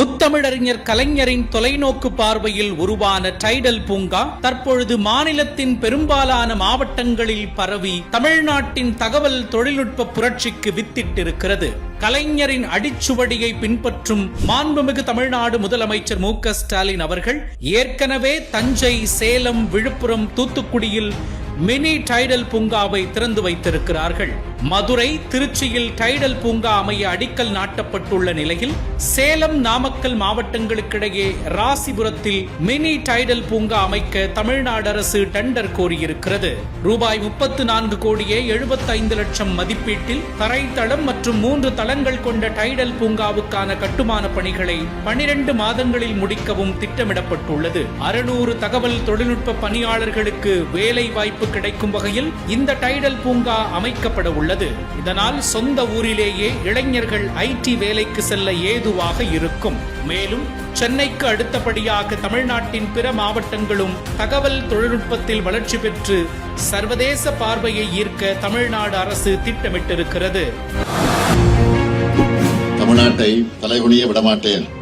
முத்தமிழறிஞர் கலைஞரின் தொலைநோக்கு பார்வையில் உருவான டைடல் பூங்கா தற்பொழுது மாநிலத்தின் பெரும்பாலான மாவட்டங்களில் பரவி தமிழ்நாட்டின் தகவல் தொழில்நுட்ப புரட்சிக்கு வித்திட்டிருக்கிறது. கலைஞரின் அடிச்சுவடியை பின்பற்றும் மாண்புமிகு தமிழ்நாடு முதலமைச்சர் மு ஸ்டாலின் அவர்கள் ஏற்கனவே தஞ்சை சேலம் விழுப்புரம் தூத்துக்குடியில் மினி டைடல் பூங்காவை திறந்து வைத்திருக்கிறார்கள். மதுரை திருச்சியில் டைடல் பூங்கா அமைய அடிக்கல் நாட்டப்பட்டுள்ள நிலையில் சேலம் நாமக்கல் மாவட்டங்களுக்கிடையே ராசிபுரத்தில் மினி டைடல் பூங்கா அமைக்க தமிழ்நாடு அரசு டெண்டர் கோரியிருக்கிறது. ரூபாய் முப்பத்து நான்கு கோடியே எழுபத்தைந்து லட்சம் மதிப்பீட்டில் தரைத்தளம் மற்றும் மூன்று தளங்கள் கொண்ட டைடல் பூங்காவுக்கான கட்டுமான பணிகளை பனிரெண்டு மாதங்களில் முடிக்கவும் திட்டமிடப்பட்டுள்ளது. அறுநூறு தகவல் தொழில்நுட்ப பணியாளர்களுக்கு வேலை வாய்ப்பு கிடைக்கும் வகையில் இந்த டைடல் பூங்கா அமைக்கப்பட உள்ளது. இதனால் சொந்த ஊரிலேயே இளைஞர்கள் ஐடி வேலைக்கு செல்ல ஏதுவாக இருக்கும். மேலும் சென்னைக்கு அடுத்தபடியாக தமிழ்நாட்டின் பிற மாவட்டங்களும் தகவல் தொழில்நுட்பத்தில் வளர்ச்சி பெற்று சர்வதேச பார்வையை ஈர்க்க தமிழ்நாடு அரசு திட்டமிட்டிருக்கிறது. தமிழ்நாட்டை தலைகுனிய விடமாட்டேன்.